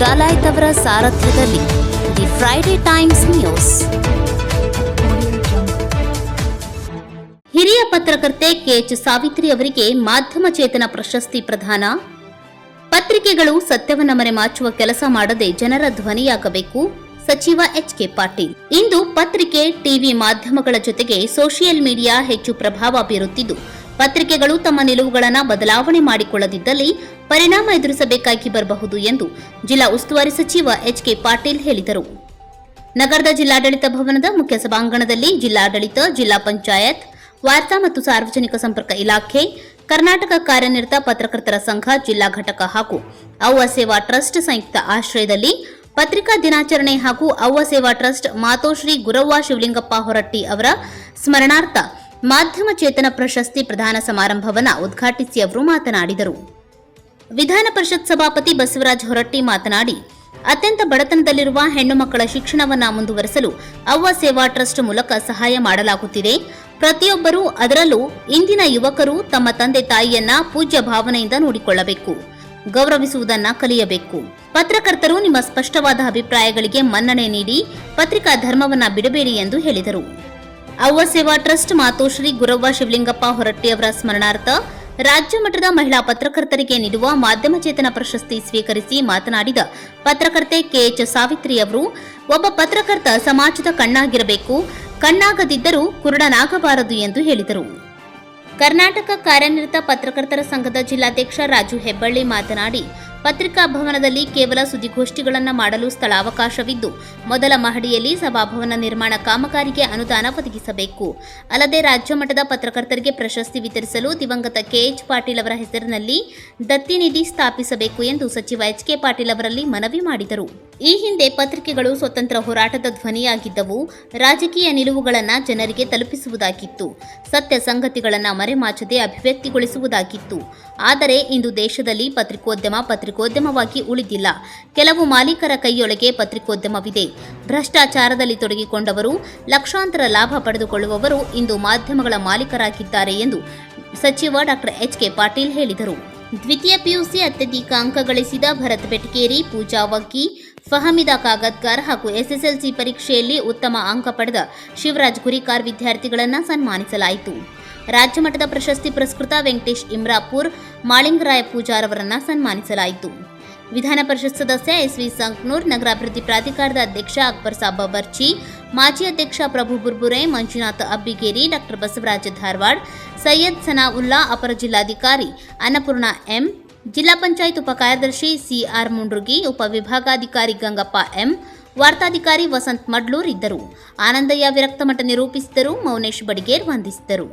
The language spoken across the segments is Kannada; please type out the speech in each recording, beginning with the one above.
ಡಾಲಾಯ್ತ್ ಅವರ ಸಾರಥ್ಯದಲ್ಲಿ ದಿ ಫ್ರೈಡೆ ಟೈಮ್ಸ್ ನ್ಯೂಸ್. ಹಿರಿಯ ಪತ್ರಕರ್ತೆ ಕೆಎಚ್ ಸಾವಿತ್ರಿ ಅವರಿಗೆ ಮಾಧ್ಯಮ ಚೇತನ ಪ್ರಶಸ್ತಿ ಪ್ರದಾನ. ಪತ್ರಿಕೆಗಳು ಸತ್ಯವನ್ನ ಮರೆಮಾಚುವ ಕೆಲಸ ಮಾಡದೆ ಜನರ ಧ್ವನಿಯಾಗಬೇಕು, ಸಚಿವ ಎಚ್ ಕೆ ಪಾಟೀಲ್. ಇಂದು ಪತ್ರಿಕೆ, ಟಿವಿ ಮಾಧ್ಯಮಗಳ ಜೊತೆಗೆ ಸೋಷಿಯಲ್ ಮೀಡಿಯಾ ಹೆಚ್ಚು ಪ್ರಭಾವ ಬೀರುತ್ತಿದ್ದು ಪತ್ರಿಕೆಗಳು ತಮ್ಮ ನಿಲುವುಗಳನ್ನು ಬದಲಾವಣೆ ಮಾಡಿಕೊಳ್ಳದಿದ್ದಲ್ಲಿ ಪರಿಣಾಮ ಎದುರಿಸಬೇಕಾಗಿ ಬರಬಹುದು ಎಂದು ಜಿಲ್ಲಾ ಉಸ್ತುವಾರಿ ಸಚಿವ ಎಚ್ ಕೆ ಪಾಟೀಲ್ ಹೇಳಿದರು. ನಗರದ ಜಿಲ್ಲಾಡಳಿತ ಭವನದ ಮುಖ್ಯ ಸಭಾಂಗಣದಲ್ಲಿ ಜಿಲ್ಲಾಡಳಿತ, ಜಿಲ್ಲಾ ಪಂಚಾಯತ್, ವಾರ್ತಾ ಮತ್ತು ಸಾರ್ವಜನಿಕ ಸಂಪರ್ಕ ಇಲಾಖೆ, ಕರ್ನಾಟಕ ಕಾರ್ಯನಿರತ ಪತ್ರಕರ್ತರ ಸಂಘ, ಜಿಲ್ಲಾ ಘಟಕ ಹಾಗೂ ಅವ್ವ ಸೇವಾ ಟ್ರಸ್ಟ್ ಸಂಯುಕ್ತ ಆಶ್ರಯದಲ್ಲಿ ಪತ್ರಿಕಾ ದಿನಾಚರಣೆ ಹಾಗೂ ಅವ್ವ ಸೇವಾ ಟ್ರಸ್ಟ್ ಮಾತೋಶ್ರೀ ಗುರವ್ವ ಶಿವಲಿಂಗಪ್ಪ ಹೊರಟ್ಟಿ ಅವರ ಸ್ಮರಣಾರ್ಥ ಮಾಧ್ಯಮ ಚೇತನ ಪ್ರಶಸ್ತಿ ಪ್ರದಾನ ಸಮಾರಂಭವನ್ನು ಉದ್ಘಾಟಿಸಿ ಅವರು ಮಾತನಾಡಿದರು. ವಿಧಾನ ಪರಿಷತ್ ಸಭಾಪತಿ ಬಸವರಾಜ ಹೊರಟ್ಟಿ ಮಾತನಾಡಿ, ಅತ್ಯಂತ ಬಡತನದಲ್ಲಿರುವ ಹೆಣ್ಣು ಮಕ್ಕಳ ಶಿಕ್ಷಣವನ್ನು ಮುಂದುವರೆಸಲು ಅವ್ವ ಸೇವಾ ಟ್ರಸ್ಟ್ ಮೂಲಕ ಸಹಾಯ ಮಾಡಲಾಗುತ್ತಿದೆ. ಪ್ರತಿಯೊಬ್ಬರೂ ಅದರಲ್ಲೂ ಇಂದಿನ ಯುವಕರು ತಮ್ಮ ತಂದೆ ತಾಯಿಯನ್ನ ಪೂಜ್ಯ ಭಾವನೆಯಿಂದ ನೋಡಿಕೊಳ್ಳಬೇಕು. ಗೌರವಿಸುವುದನ್ನ ಕಲಿಯಬೇಕು. ಪತ್ರಕರ್ತರು ನಿಮ್ಮ ಸ್ಪಷ್ಟವಾದ ಅಭಿಪ್ರಾಯಗಳಿಗೆ ಮನ್ನಣೆ ನೀಡಿ, ಪತ್ರಿಕಾ ಧರ್ಮವನ್ನ ಬಿಡಬೇಡಿ ಎಂದು ಹೇಳಿದರು. ಅವ್ವ ಸೇವಾ ಟ್ರಸ್ಟ್ ಮಾತೋಶ್ರೀ ಗುರವ್ವ ಶಿವಲಿಂಗಪ್ಪ ಹೊರಟ್ಟಿ ಅವರ ಸ್ಮರಣಾರ್ಥ ರಾಜ್ಯ ಮಟ್ಟದ ಮಹಿಳಾ ಪತ್ರಕರ್ತರಿಗೆ ನೀಡುವ ಮಾಧ್ಯಮ ಚೇತನ ಪ್ರಶಸ್ತಿ ಸ್ವೀಕರಿಸಿ ಮಾತನಾಡಿದ ಪತ್ರಕರ್ತೆ ಕೆಎಚ್ ಸಾವಿತ್ರಿ ಅವರು, ಒಬ್ಬ ಪತ್ರಕರ್ತ ಸಮಾಜದ ಕಣ್ಣಾಗಿರಬೇಕು, ಕಣ್ಣಾಗದಿದ್ದರೂ ಕುರುಡನಾಗಬಾರದು ಎಂದು ಹೇಳಿದರು. ಕರ್ನಾಟಕ ಕಾರ್ಯನಿರತ ಪತ್ರಕರ್ತರ ಸಂಘದ ಜಿಲ್ಲಾಧ್ಯಕ್ಷ ರಾಜು ಹೆಬ್ಬಳ್ಳಿ ಮಾತನಾಡಿ ಪತ್ರಿಕಾ ಭವನದಲ್ಲಿ ಕೇವಲ ಸುದ್ದಿಗೋಷ್ಠಿಗಳನ್ನು ಮಾಡಲು ಸ್ಥಳಾವಕಾಶವಿದ್ದು, ಮೊದಲ ಮಹಡಿಯಲ್ಲಿ ಸಭಾಭವನ ನಿರ್ಮಾಣ ಕಾಮಗಾರಿಗೆ ಅನುದಾನ ಒದಗಿಸಬೇಕು. ಅಲ್ಲದೆ ರಾಜ್ಯ ಮಟ್ಟದ ಪತ್ರಕರ್ತರಿಗೆ ಪ್ರಶಸ್ತಿ ವಿತರಿಸಲು ದಿವಂಗತ ಕೆಎಚ್ ಪಾಟೀಲ್ ಅವರ ಹೆಸರಿನಲ್ಲಿ ದತ್ತಿ ನಿಧಿ ಸ್ಥಾಪಿಸಬೇಕು ಎಂದು ಸಚಿವ ಎಚ್. ಕೆ. ಪಾಟೀಲ್ ಅವರಲ್ಲಿ ಮನವಿ ಮಾಡಿದರು. ಈ ಹಿಂದೆ ಪತ್ರಿಕೆಗಳು ಸ್ವತಂತ್ರ ಹೋರಾಟದ ಧ್ವನಿಯಾಗಿದ್ದವು. ರಾಜಕೀಯ ನಿಲುವುಗಳನ್ನು ಜನರಿಗೆ ತಲುಪಿಸುವುದಾಗಿತ್ತು. ಸತ್ಯ ಸಂಗತಿಗಳನ್ನು ಮರೆಮಾಚದೆ ಅಭಿವ್ಯಕ್ತಿಗೊಳಿಸುವುದಾಗಿತ್ತು. ಆದರೆ ಇಂದು ದೇಶದಲ್ಲಿ ಪತ್ರಿಕೋದ್ಯಮ ಪತ್ರಿಕೋದ್ಯಮವಾಗಿ ಉಳಿದಿಲ್ಲ. ಕೆಲವು ಮಾಲೀಕರ ಕೈಯೊಳಗೆ ಪತ್ರಿಕೋದ್ಯಮವಿದೆ. ಭ್ರಷ್ಟಾಚಾರದಲ್ಲಿ ತೊಡಗಿಕೊಂಡವರು, ಲಕ್ಷಾಂತರ ಲಾಭ ಪಡೆದುಕೊಳ್ಳುವವರು ಇಂದು ಮಾಧ್ಯಮಗಳ ಮಾಲೀಕರಾಗಿದ್ದಾರೆ ಎಂದು ಸಚಿವ ಡಾಕ್ಟರ್ ಎಚ್. ಕೆ. ಪಾಟೀಲ್ ಹೇಳಿದರು. ದ್ವಿತೀಯ ಪಿಯುಸಿ ಅತ್ಯಧಿಕ ಅಂಕ ಗಳಿಸಿದ ಭರತ್ ಬೆಟ್ಕೇರಿ ಪೂಜಾ ವಕ್ಕಿ ಫಹಮಿದಾ ಕಾಗದ್ಕರ್ ಹಾಗೂ ಎಸ್ಎಸ್ಎಲ್ಸಿ ಪರೀಕ್ಷೆಯಲ್ಲಿ ಉತ್ತಮ ಅಂಕ ಪಡೆದ ಶಿವರಾಜ್ ಗುರಿಕಾರ್ ವಿದ್ಯಾರ್ಥಿಗಳನ್ನು ಸನ್ಮಾನಿಸಲಾಯಿತು. ರಾಜ್ಯ ಮಟ್ಟದ ಪ್ರಶಸ್ತಿ ಪುರಸ್ಕೃತ ವೆಂಕಟೇಶ್ ಇಮ್ರಾಪುರ್ ಮಾಳಿಂಗರಾಯ ಅವರನ್ನು ಸನ್ಮಾನಿಸಲಾಯಿತು. ವಿಧಾನ ಪರಿಷತ್ ಸದಸ್ಯ ಎಸ್ ವಿ ಸಂಕ್ನೂರ್, ನಗರಾಭಿವೃದ್ಧಿ ಪ್ರಾಧಿಕಾರದ ಅಧ್ಯಕ್ಷ ಅಕ್ಬರ್ ಸಾಬ್ ಬರ್ಚಿ ಮಾಜಿ ಅಧ್ಯಕ್ಷ ಪ್ರಭು ಬುರ್ಬುರೆ, ಮಂಜುನಾಥ ಅಬ್ಬಿಗೇರಿ, ಡಾಕ್ಟರ್ ಬಸವರಾಜ ಧಾರವಾಡ್, ಸೈಯದ್ ಉಲ್ಲಾ ಅಪರ ಜಿಲ್ಲಾಧಿಕಾರಿ ಅನ್ನಪೂರ್ಣ ಎಂ, ಜಿಲ್ಲಾ ಪಂಚಾಯತ್ ಉಪ ಕಾರ್ಯದರ್ಶಿ ಸಿಆರ್ ಮುಂಡ್ರುಗಿ ಉಪವಿಭಾಗಾಧಿಕಾರಿ ಗಂಗಪ್ಪ ಎಂ, ವಾರ್ತಾಧಿಕಾರಿ ವಸಂತ್ ಮಡ್ಲೂರ್ ಇದ್ದರು. ಆನಂದಯ್ಯ ವಿರಕ್ತಮಠ ನಿರೂಪಿಸಿದರು ಮೌನೇಶ್ ಬಡಿಗೇರ್ ವಂದಿಸಿದರು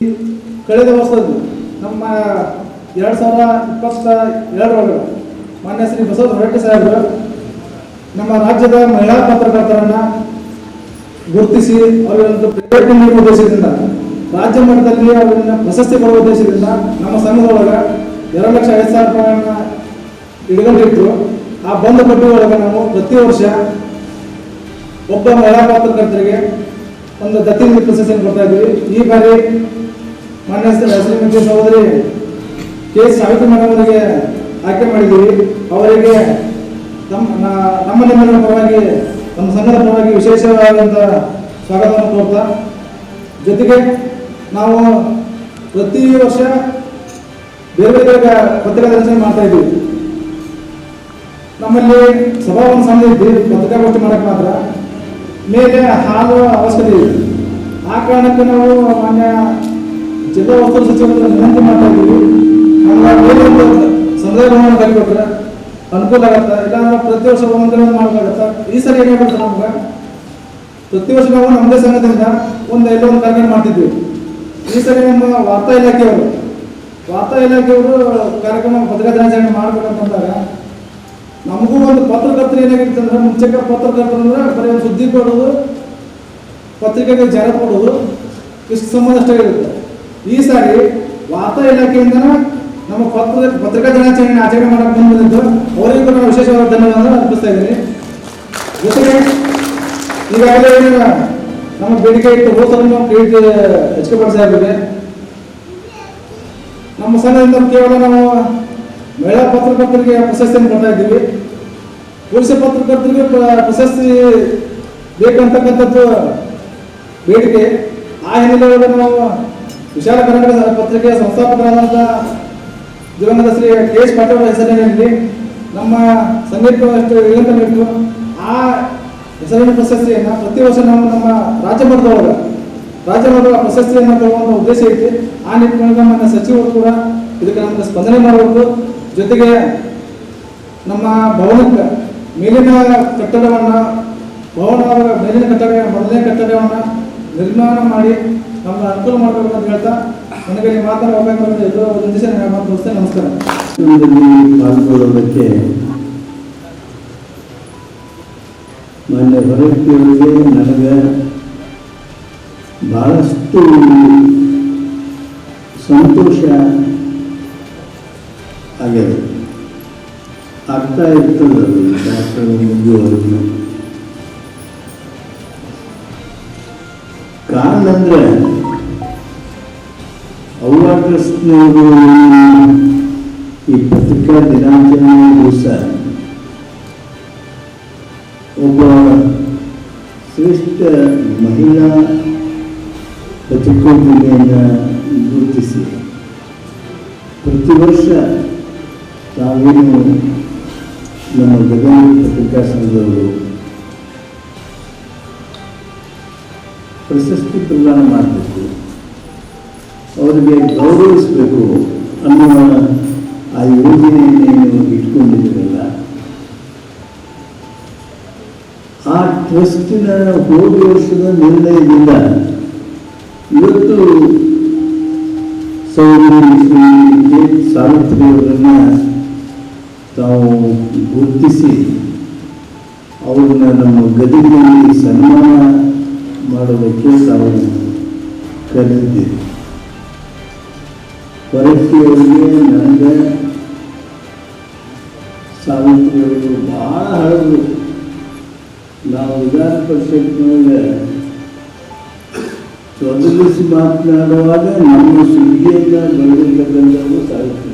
ಕಳೆದ ವರ್ಷದ್ದು ನಮ್ಮ ಎರಡು ಸಾವಿರ ಇಪ್ಪತ್ತ ಎರಡರೊಳಗೆ ಮಾನ್ಯ ಶ್ರೀ ಬಸವ ಹೊರಟ್ಟಿ ಸಾಹೇಬರು ನಮ್ಮ ರಾಜ್ಯದ ಮಹಿಳಾ ಪತ್ರಕರ್ತರನ್ನ ಗುರುತಿಸಿ ಅವರೊಂದು ಪ್ರಯೋಜನ ನೀಡುವ ಉದ್ದೇಶದಿಂದ, ರಾಜ್ಯ ಮಟ್ಟದಲ್ಲಿ ಅವರನ್ನು ಪ್ರಶಸ್ತಿ ಕೊಡುವ ಉದ್ದೇಶದಿಂದ ನಮ್ಮ ಸಂಘದೊಳಗೆ ಎರಡು ಲಕ್ಷ ಐದು ಸಾವಿರ ರೂಪಾಯಿಯನ್ನ ಇಟ್ಕೊಂಡಿಟ್ಟು ಆ ಬಂದ ಬಡ್ಡಿ ನಾವು ಪ್ರತಿ ವರ್ಷ ಒಬ್ಬ ಮಹಿಳಾ ಪತ್ರಕರ್ತರಿಗೆ ಒಂದು ದತ್ತಿ ಪ್ರಶಸ್ತಿಯನ್ನು ಕೊಡ್ತಾ ಇದ್ವಿ ಈ ಬಾರಿ ಮಾನ್ಯ ಶ್ರೀ- ಶ್ರೀಮತಿ ಸಹೋದರಿ ಕೆ ಸಾವಿತ್ರಿ ಮೇಡಮ್ ಅವರಿಗೆ ಆಯ್ಕೆ ಮಾಡಿದ್ದೀವಿ ಅವರಿಗೆ ನಮ್ಮ ನಮ್ಮ ನಿಮ್ಮೆಲ್ಲರ ಪರವಾಗಿ, ನಮ್ಮ ಸಂಘದ ಪರವಾಗಿ ವಿಶೇಷವಾದಂಥ ಸ್ವಾಗತವನ್ನು ಕೋರ್ತಾ, ಜೊತೆಗೆ ನಾವು ಪ್ರತಿ ವರ್ಷ ಬೇರೆ ಬೇರೆ ಪತ್ರಿಕಾ ದರ್ಶನ ಮಾಡ್ತಾ ಇದ್ದೀವಿ. ನಮ್ಮಲ್ಲಿ ಸಭಾವನ್ನು ಸಣ್ಣ ಇದ್ದು ಪತ್ರಿಕಾಗೋಷ್ಠಿ ಮಾಡಕ್ಕೆ ಮಾತ್ರ ಮೇಲೆ ಹಾಲು ಅವಶ್ಯಕತೆ ಇದೆ. ಆ ಕಾರಣಕ್ಕೆ ನಾವು ಮಾನ್ಯ ಜಿಲ್ಲಾ ವಸ್ತು ಸಚಿವರ ವಿನಂತಿ ಮಾಡ್ತಾ ಇದ್ದೀವಿ ಸಂದಾಯ ಭವನ ಕಟ್ಟಿಕೊಟ್ರೆ ಅನುಕೂಲ ಆಗತ್ತೆ? ಇಲ್ಲಾಂದ್ರೆ ಪ್ರತಿ ವರ್ಷ ಒಂದೊಂದು ಮಾಡಬೇಕಾಗತ್ತ ಈ ಸರಿ ಏನಾಗುತ್ತೆ ನಮ್ಗೆ? ಪ್ರತಿ ವರ್ಷ ನಾವು ನಮ್ಮದೇ ಸಂಘದಿಂದ ಒಂದು ಎಲ್ಲೋ ಒಂದು ಕಾರ್ಯಕ್ರಮ ಮಾಡ್ತಿದ್ವಿ. ಈ ಸರಿ ನಮ್ಮ ವಾರ್ತಾ ಇಲಾಖೆಯವರು ವಾರ್ತಾ ಇಲಾಖೆಯವರು ಕಾರ್ಯಕ್ರಮ ಪತ್ರಿಕಾ ದಿನಾಚರಣೆ ಮಾಡ್ಬೇಕಂತಂದಾಗ ನಮಗೂ ಒಂದು ಪತ್ರಕರ್ತರು ಏನಾಗಿರ್ತಂದ್ರೆ ಮುಂಚೆಗೆ ಪತ್ರಕರ್ತರು ಅಂದ್ರೆ ಬರೀ ಸುದ್ದಿ ಕೊಡೋದು, ಪತ್ರಿಕೆಗೆ ಜನ ಕೊಡೋದು, ಇಷ್ಟು ಸಂಬಂಧ ಅಷ್ಟೇ ಈ ಸಾರಿ ವಾರ್ತಾ ಇಲಾಖೆಯಿಂದ ನಮ್ಮ ಪತ್ರ ಪತ್ರಿಕಾ ದಿನಾಚರಣೆ ಆಚರಣೆ ಮಾಡಕ್ಕೆ ಬಂದಿದ್ದು ಅವರಿಗೂ ನಾನು ವಿಶೇಷವಾದ ಧನ್ಯವಾದ ಅರ್ಪಿಸ್ತಾ ಇದ್ದೀನಿ. ಜೊತೆಗೆ ಈಗಾಗಲೇ ನಮ್ಮ ಬೇಡಿಕೆ ಇಟ್ಟು ಕೇಳಿದ್ದೆ ಎಚ್ ಕೆ ಪಾಟೀಲ್ ಸಾಹೇಬರಿಗೆ ನಮ್ಮ ಸಣ್ಣದಿಂದ ಕೇವಲ ನಾವು ಮಹಿಳಾ ಪತ್ರಕರ್ತರಿಗೆ ಪ್ರಶಸ್ತಿಯನ್ನು ಕೊಡ್ತಾ ಇದ್ದೀವಿ. ಪುರುಷ ಪತ್ರಕರ್ತರಿಗೆ ಪ್ರಶಸ್ತಿ ಬೇಕಂತಕ್ಕಂಥದ್ದು ಬೇಡಿಕೆ. ಆ ಹಿನ್ನೆಲೆಯಲ್ಲಿ ನಾವು ವಿಶಾಲ ಕರ್ನಾಟಕ ಪತ್ರಿಕೆಯ ಸಂಸ್ಥಾಪಕರಾದಂತಹ ದಿವಂಗತ ಶ್ರೀ ಕೆ ಎಸ್ ಪಾಟೀಲ್ ಹೆಸರಿನಲ್ಲಿ ನಮ್ಮ ಸಂಗೀತ ಎಷ್ಟು ಇಟ್ಟು ಆ ಹೆಸರಿನ ಪ್ರಶಸ್ತಿಯನ್ನು ಪ್ರತಿ ವರ್ಷ ನಾವು ನಮ್ಮ ರಾಜ್ಯ ಮಟ್ಟದೊಳಗೆ ರಾಜ್ಯ ಮಟ್ಟದ ಪ್ರಶಸ್ತಿಯನ್ನು ಕೊಡುವಂಥ ಉದ್ದೇಶ ಐತಿ. ಆ ನಿಟ್ಟಿನಲ್ಲಿ ನಮ್ಮ ಸಚಿವರು ಕೂಡ ಇದಕ್ಕೆ ನಮಗೆ ಸ್ಪಂದನೆ ಮಾಡಬೇಕು. ಜೊತೆಗೆ ನಮ್ಮ ಭವನಕ್ಕೆ ಮೇಲಿನ ಕಟ್ಟಡವನ್ನು ಭವನ ಮೇಲಿನ ಕಟ್ಟಡ, ಮೊದಲನೇ ಕಟ್ಟಡವನ್ನು ನಿರ್ಮಾಣ ಮಾಡಿ ನಮ್ಗೆ ಅನುಕೂಲ ಮಾಡಬೇಕು ಅಂತ ಹೇಳ್ತಾ ನನಗೆ ಮಾತಾಡೋಕೆ ಎಲ್ಲರೂ ಒಂದಿವಸ ಮಾತು ನಮಸ್ಕಾರ. ನನಗೆ ಬಹಳಷ್ಟು ಸಂತೋಷ ಆಗ್ಯದ ಆಗ್ತಾ ಇರ್ತದೆ ಡಾಕ್ಟರ್ ಕಾರಣ ಅಂದ್ರೆ ಅವ್ವ ಈ ಪತ್ರಿಕಾ ದಿನಾಚರಣೆ ದಿವಸ ಒಬ್ಬ ಶ್ರೇಷ್ಠ ಮಹಿಳಾ ಪತ್ರಿಕೋದ್ಯಮಿಯನ್ನು ಗುರುತಿಸಿ. ಪ್ರತಿ ವರ್ಷ ತಾವೇನು ನಮ್ಮ ಗದಗ ಪತ್ರಿಕಾ ಸಂಘದವರು ಪ್ರಶಸ್ತಿ ಪ್ರದಾನ ಮಾಡಬೇಕು. ಅವರಿಗೆ ಗೌರವಿಸಬೇಕು ಅನ್ನುವ ಆ ಯೋಜನೆಯನ್ನು ಇಟ್ಕೊಂಡಿದ್ದೀರಲ್ಲ ಆ ಟ್ರಸ್ಟಿನ ಹೋದ ವರ್ಷದ ನಿರ್ಣಯದಿಂದ ಇವತ್ತು ಸೌಮ್ಯ ಶ್ರೀ. ಸಾವಿತ್ರಿಯವರನ್ನ ತಾವು ಗುರುತಿಸಿ ಅವ್ರನ್ನ ನಮ್ಮ ಗದಗಿನಲ್ಲಿ ಸನ್ಮಾನ ಮಾಡೋದಕ್ಕೆ ತಾವು ಕರೆದಿದ್ದೀರಿ ಹೊರಟ್ಟಿಯವರಿಗೆ ನನಗೆ ಸಾವಿತ್ರಿಯವರು ಭಾಳ ಹಳದು ನಾವು ವಿಧಾನ ಪರಿಷತ್ನೊಳಗೆ ತೊಡಗಿಸಿ ಮಾತನಾಡುವಾಗ ನಮ್ಮ ಸುದ್ದಿಯನ್ನು ಬೆಳೆದಿರ್ತಕ್ಕಂಥವರು ಸಾವಿತ್ರಿ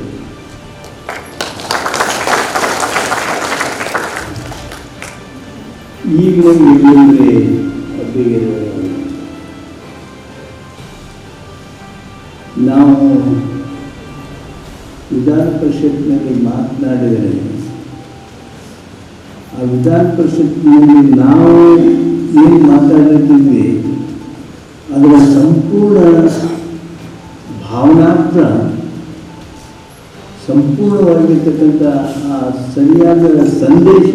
ಈಗಲೂ ಇಲ್ಲಂದ್ರೆ ಅಬ್ಬಿಗೆ ನಾವು ವಿಧಾನ ಪರಿಷತ್ನಲ್ಲಿ ಮಾತನಾಡಿದರೆ, ಆ ವಿಧಾನ ಪರಿಷತ್ನಲ್ಲಿ ನಾವು ಏನು ಮಾತಾಡಿದ್ದೀವಿ ಅದರ ಸಂಪೂರ್ಣ ಭಾವನಾರ್ಥ, ಸಂಪೂರ್ಣವಾಗಿರ್ತಕ್ಕಂಥ ಆ ಸರಿಯಾದ ಸಂದೇಶ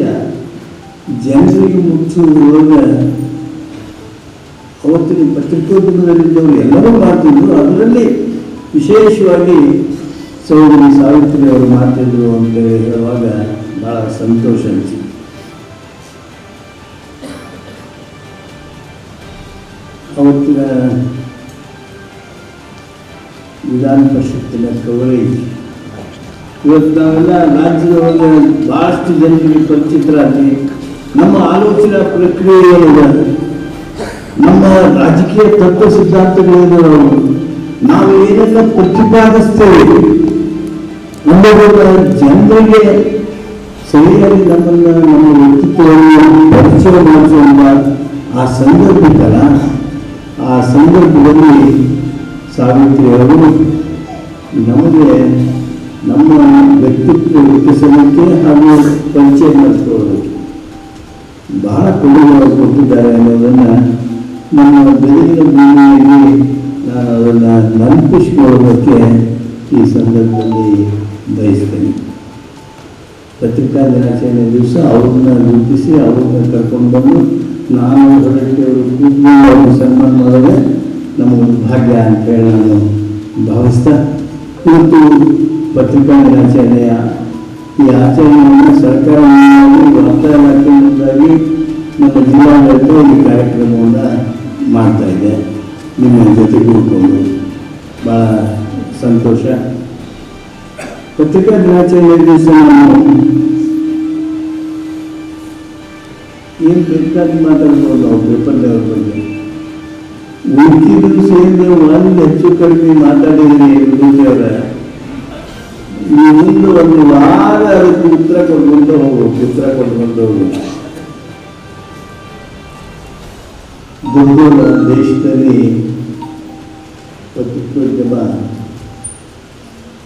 ಜನರಿಗೆ ಮುಚ್ಚುವಾಗ ಅವತ್ತಿನ ಪತ್ರಿಕೋದ್ಯಮದಲ್ಲಿದ್ದವರು ಎಲ್ಲರೂ ಮಾಡ್ತಿದ್ರು. ಅದರಲ್ಲಿ ವಿಶೇಷವಾಗಿ ಸಹೋದರಿ ಸಾವಿತ್ರಿ ಅವರು ಮಾಡ್ತಿದ್ರು ಅಂತ ಹೇಳುವಾಗ ಬಹಳ ಸಂತೋಷ ಅನಿಸಿ ಅವತ್ತಿನ ವಿಧಾನ ಪರಿಷತ್ತಿನ ಕವರೇಜ್ ಇವತ್ತು ನಾವೆಲ್ಲ ರಾಜ್ಯದೊಳಗೆ ಭಾಳಷ್ಟು ಜನರಿಗೆ ಪರಿಚಿತರಾಗಿ ನಮ್ಮ ಆಲೋಚನಾ ಪ್ರಕ್ರಿಯೆ ನಮ್ಮ ರಾಜಕೀಯ ತತ್ವ ಸಿದ್ಧಾಂತಗಳೇನು ನಾವು ಏನೆಲ್ಲ ಪ್ರತಿಪಾದಿಸ್ತೇವೆ ಜನರಿಗೆ ಸರಿಯಾಗಿ ನಮ್ಮನ್ನ ನಮ್ಮ ವ್ಯಕ್ತಿತ್ವವನ್ನು ಪರಿಚಯ ಮಾಡಿಸುವಂತ ಆ ಸಂದರ್ಭದಲ್ಲ ಆ ಸಂದರ್ಭದಲ್ಲಿ ಸಾವಿತ್ರಿ ಅವರು ನಮಗೆ ನಮ್ಮ ವ್ಯಕ್ತಿತ್ವ ರೂಪಿಸಲಿಕ್ಕೆ ಹಾಗೂ ಪರಿಚಯ ಮಾಡಿಕೊಳ್ಳೋದಕ್ಕೆ ಬಹಳ ಕೊಡುಗೆಗಳು ಕೊಟ್ಟಿದ್ದಾರೆ ಅನ್ನೋದನ್ನು ನಮ್ಮ ಬೆಳಗಿನ ಭೂಮಿಯಲ್ಲಿ ನಾನು ಅದನ್ನು ನೆನಪಿಸಿಕೊಳ್ಳೋದಕ್ಕೆ ಈ ಸಂದರ್ಭದಲ್ಲಿ ಬಯಸ್ತೇನೆ ಪತ್ರಿಕಾ ದಿನಾಚರಣೆ ದಿವಸ ಅವ್ರನ್ನ ಗುರುತಿಸಿ ಅವ್ರನ್ನ ಕರ್ಕೊಂಡು ಬಂದು, ನಾನು ಅವ್ರನ್ನ ಸನ್ಮಾನ ಮಾಡೋದೇ ನಮಗೊಂದು ಭಾಗ್ಯ ಅಂತ ಹೇಳಿ ನಾನು ಭಾವಿಸ್ತಾ ಇವತ್ತು ಪತ್ರಿಕಾ ದಿನಾಚರಣೆಯ ಈ ಆಚರಣೆಯನ್ನು ಸರ್ಕಾರ ವಾರ್ತಾ ಇಲಾಖೆಯಿಂದಾಗಿ ನಮ್ಮ ಜಿಲ್ಲಾಡಳಿತ ಈ ಕಾರ್ಯಕ್ರಮವನ್ನು ಮಾಡ್ತಾ ಇದೆ. ನಿಮ್ಮ ಜೊತೆ ಕೂತ್ಕೊಂಡು ಭಾಳ ಸಂತೋಷ. ಪತ್ರಿಕಾ ದಿನಾಚರಣೆ ದಿವಸ ನಾವು ಏನು ಬೇಕಾಗಿ ಮಾತಾಡ್ಬೋದು ನಾವು ಪೇಪರ್ನವ್ರ ಬಗ್ಗೆ ಉಳ್ಕಿ ದಿವಸ ಏನು ಒಂದು ಹೆಚ್ಚು ಕಡಿಮೆ ಮಾತಾಡಿದ್ರಿ ವಿಭೂತಿ ಅವರ ಈ ಮುಂದೆ ಒಂದು ವಾರ ಅದಕ್ಕೆ ಉತ್ತರ ಕೊಡ್ಕೊಂಡು ಹೋಗ್ಬೇಕು ಉತ್ತರ ಕೊಡ್ಕೊಂಡು ಹೋಗ್ಬೇಕು ದೊಡ್ಡ ದೊಡ್ಡ ದೇಶದಲ್ಲಿ ಪತ್ರಿಕೋದ್ಯಮ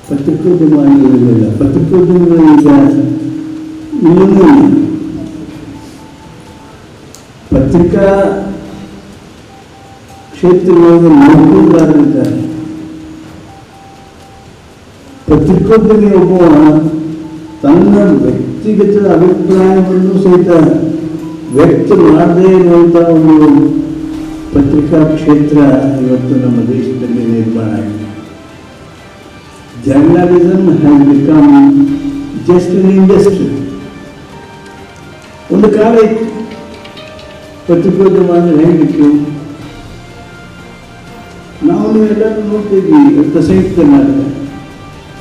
ಪತ್ರಿಕೋದ್ಯಮ ಆಗಿರುವುದಿಲ್ಲ ಪತ್ರಿಕೋದ್ಯಮಗಳು ಈಗ ಇನ್ನೂ ಪತ್ರಿಕಾ ಕ್ಷೇತ್ರಗಳಲ್ಲಿ ನೌಕರರಿದ್ದಾರೆ ಪತ್ರಿಕೋದ್ಯಮಿ ಒಬ್ಬ ತನ್ನ ವ್ಯಕ್ತಿಗತ ಅಭಿಪ್ರಾಯವನ್ನು ಸಹಿತ ವ್ಯಕ್ತ ಮಾಡದೇ ಇರುವಂಥ ಒಂದು ಪತ್ರಿಕಾ ಕ್ಷೇತ್ರ ಇವತ್ತು ನಮ್ಮ ದೇಶದಲ್ಲಿ ನಿರ್ಮಾಣ ಆಗಿದೆ. Journalism has become just an industry ಒಂದು ಕಾಲ ಇತ್ತು ಪತ್ರಿಕೋದ್ಯಮ ಅಂದ್ರೆ ಹೇಗಿತ್ತು ನಾವು ಎಲ್ಲರೂ ನೋಡ್ತಿದ್ವಿ ಇವತ್ತು ಸಂಯುಕ್ತ ಕರ್ನಾಟಕ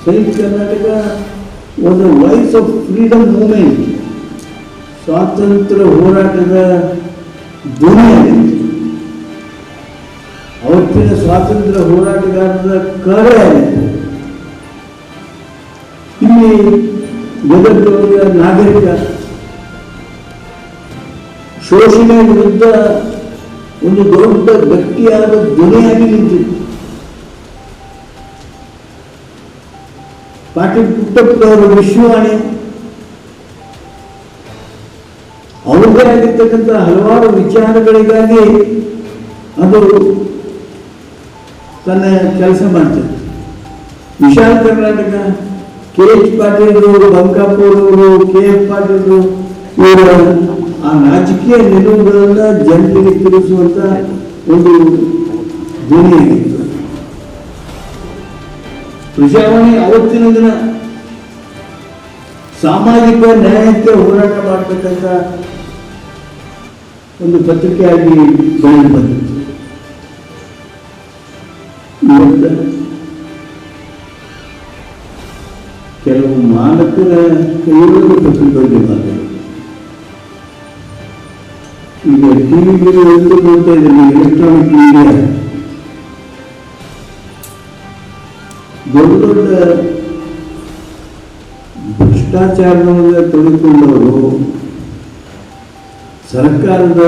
ಸಂಯುಕ್ತ ಕರ್ನಾಟಕ ಒಂದು ವಾಯ್ಸ್ ಆಫ್ ಫ್ರೀಡಮ್ ಮೂಮೆಂಟ್ ಸ್ವಾತಂತ್ರ್ಯ ಹೋರಾಟದ ಧ್ವನಿಯಾಗಿತ್ತು ಅವತ್ತಿನ ಸ್ವಾತಂತ್ರ್ಯ ಹೋರಾಟಗಾರರ ಕರೆ ಆಗಿತ್ತು ಇಲ್ಲಿ ಜಗತ್ತಿನ ನಾಗರಿಕ ಶೋಷಣೆ ವಿರುದ್ಧ ಒಂದು ದೊಡ್ಡ ಗಟ್ಟಿಯಾದ ಧ್ವನಿಯಾಗಿ ನಿಂತಿತ್ತು ಪಾಟೀಲ್ ಪುಟ್ಟಪ್ಪನವರ ವಿಶ್ವವಾಣಿ ಅವ್ರದ್ದೇ ಆಗಿರ್ತಕ್ಕಂಥ ಹಲವಾರು ವಿಚಾರಗಳಿಗಾಗಿ ಅದು ತನ್ನ ಕೆಲಸ ಮಾಡ್ತದೆ. ವಿಶಾಲ ಕರ್ನಾಟಕ ಕೆ ಎಚ್ ಪಾಟೀಲ್ರು ಬಂಕಾಪುರವರು ಕೆ ಎಫ್ ಪಾಟೀಲ್ರು, ಇವರ ಆ ರಾಜಕೀಯ ನಿಲುವುಗಳನ್ನ ಜನರಿಗೆ ತಿಳಿಸುವಂತ ಒಂದು ಧ್ವನಿಯಾಗಿತ್ತು ಪ್ರಜಾವಾಣಿ ಅವತ್ತಿನ ದಿನ ಸಾಮಾಜಿಕ ನ್ಯಾಯಕ್ಕೆ ಹೋರಾಟ ಮಾಡಬೇಕಂತ ಒಂದು ಪತ್ರಿಕೆಯಾಗಿ ಬೆಳೆದು ಬಂದಿತ್ತು. ಕೆಲವು ಮಾಲಕರ ಪತ್ರಿಕೋದ್ಯಮ ಇದೆ. ಈಗ ಟಿವಿಗಳು ಒಂದು ನೋಡ್ತಾ ಇದ್ದೀನಿ ಎಲೆಕ್ಟ್ರಾನಿಕ್ ಮೀಡಿಯಾ ದೊಡ್ಡ ದೊಡ್ಡ ಭ್ರಷ್ಟಾಚಾರದೊಳಗೆ ತೊಡಗಿಕೊಂಡವರು ಸರ್ಕಾರದ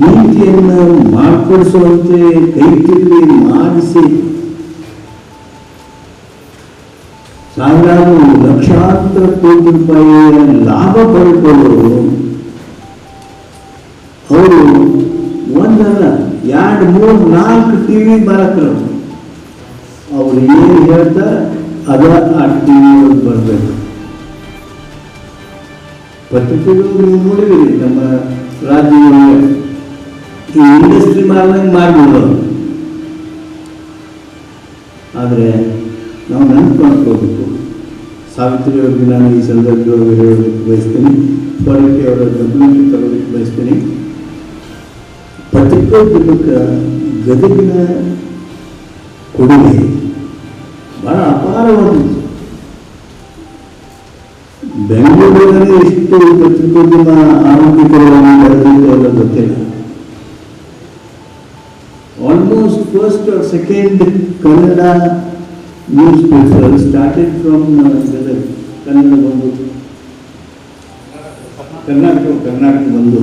ನೀತಿಯನ್ನು ಮಾರ್ಪಡಿಸುವಂತೆ ಕೈತಿಲ್ಲಿ ಮಾಡಿಸಿ ಸಾವಿರಾರು ಲಕ್ಷಾಂತರ ಕೋಟಿ ರೂಪಾಯಿಯ ಲಾಭ ಪಡೆದುಕೊಳ್ಳೋರು ಅವರು ಒಂದಲ್ಲ, ಎರಡು, ಮೂರು, ನಾಲ್ಕು ಟಿವಿ ಮಾಲಕರು. ಅವರು ಏನು ಹೇಳ್ತಾರೆ, ಅದ ಆ ಟಿವಿ ಬರಬೇಕು. ಪತ್ರಿಕೆಗಳು ನೀವು ನೋಡಿದಿರಿ ನಮ್ಮ ರಾಜ್ಯದೊಳಗೆ ಈ ಇಂಡಸ್ಟ್ರಿ ಮಾರ್ದಂಗೆ ಮಾಡ್ಬೋದು. ಆದರೆ ನಾವು ನೆನಪು ಮಾಡ್ಕೋಬೇಕು. ಸಾವಿತ್ರಿ ಅವ್ರಿಗೆ ನಾನು ಈ ಸಂದರ್ಭದೊಳಗೆ ಹೇಳೋದಕ್ಕೆ ಬಯಸ್ತೀನಿ. ಹೊರಗೆ ಅವರ ಗಮನಕ್ಕೆ ತರೋದಕ್ಕೆ ಬಯಸ್ತೀನಿ. ಪತ್ರಿಕೋದ್ಯಮಕ್ಕೆ ಗದಗಿನ ಕೊಡುಗೆ ಬಹಳ ಅಪಾರವಾದದ್ದು. ಬೆಂಗಳೂರಿನಲ್ಲಿ ಎಷ್ಟು ಪತ್ರಿಕೋದ್ಯಮ ಆರಂಭಿಕವಾಗಿ ಬೆಳೆದಿತ್ತು ಅನ್ನೋ ಗೊತ್ತಿಲ್ಲ. Almost first or second Kannada news paper started from Gadag Kannada ಬಂದು. ಕರ್ನಾಟಕ ಕರ್ನಾಟಕ ಬಂದು.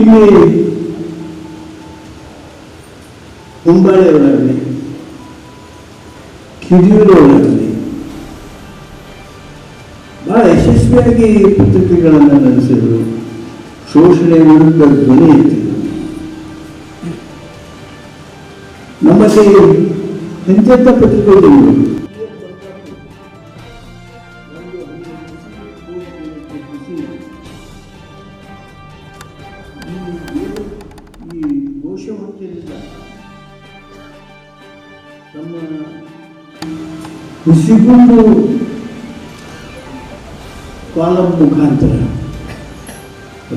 ಇಲ್ಲಿ ಕುಂಬಾಳೆ ಕಿಡಿಯೂರವರಾಗಲಿ ಬಹಳ ಯಶಸ್ವಿಯಾಗಿ ಪತ್ರಿಕೆಗಳನ್ನು ನಡೆಸಿದರು. ಶೋಷಣೆ ವಿರುದ್ಧ ಧ್ವನಿ ಎತ್ತಿದರು. ನಮ್ಮಲ್ಲಿ ಎಂತೆಂಥ ಪತ್ರಿಕೆಗಳು ಹುಸಿಗುಂಡು ಕಾಲಂ ಮುಖಾಂತರ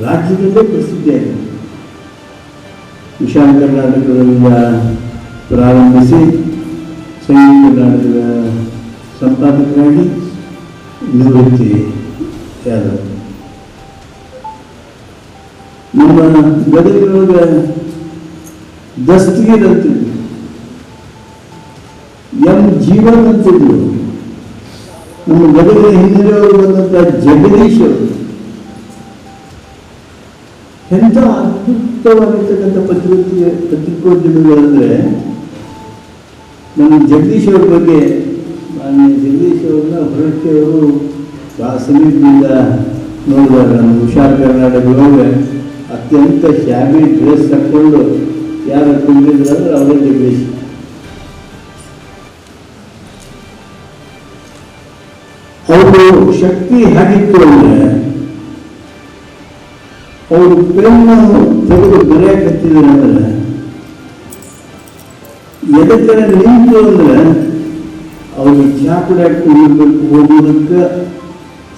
ರಾಜ್ಯದಲ್ಲೇ ಪ್ರಸಿದ್ಧಿಯಾಗಿದೆ ವಿಶಾಲ ಕರ್ನಾಟಕದಿಂದ ಪ್ರಾರಂಭಿಸಿ ಸಂಯುಕ್ತ ಕರ್ನಾಟಕದ ಸಂಪಾದಕರಾಗಿ ನಿವೃತ್ತಿ ಯಾದವ್ ನಮ್ಮ ಗದಗಿನೊಳಗೆ ದಸ್ತಗೀರ್ ಅಂತಿದ್ರು ಎಂ ಜೀವನ್ ಅಂತಿದ್ರು ನಮ್ಮ ಗದಗಿನ ಹಿನ್ನೆಲೆಯವರು ಬಂದಂಥ ಜಗದೀಶ್ ಅವರು ಎಂಥ ಅದ್ಭುತವಾಗಿರ್ತಕ್ಕಂಥ ಪತ್ರಿಕೆ ಪತ್ರಿಕೋದ್ಯಮಿಗಳು ಅಂದರೆ ನಮ್ಮ ಜಗದೀಶ್ ಅವ್ರ ಬಗ್ಗೆ ನಾನು ಜಗದೀಶ್ ಅವ್ರನ್ನ ಹೊರಟ್ಟಿಯವರು ಆ ಸಮೀಪದಿಂದ ನೋಡಿದಾಗ ನಮ್ಮ ಹುಷಾರ್ ಕರ್ನಾಟಕದೊಳಗೆ ಅತ್ಯಂತ ಶಾಮಿ ಡ್ರೆಸ್ ಹಾಕ್ಕೊಂಡು ಯಾರು ತುಂಬಿದ್ರು ಅಂದ್ರೆ ಅವರೇ ಜಗದೀಶ್ ಅವರು ಶಕ್ತಿ ಹೇಗಿತ್ತು ಅಂದರೆ ಅವರು ಪೆನ್ನು ತೆಗೆದು ಬರೆಯಕತ್ತಿದ್ರು ಅಂದ್ರೆ ಎದಕ್ಕರ ನಿಂತು ಅಂದ್ರೆ ಅವ್ರಿಗೆ ಚಾ ಕುಡಿಯಕ್ಕೆ ಹೋಗುವುದಕ್ಕೆ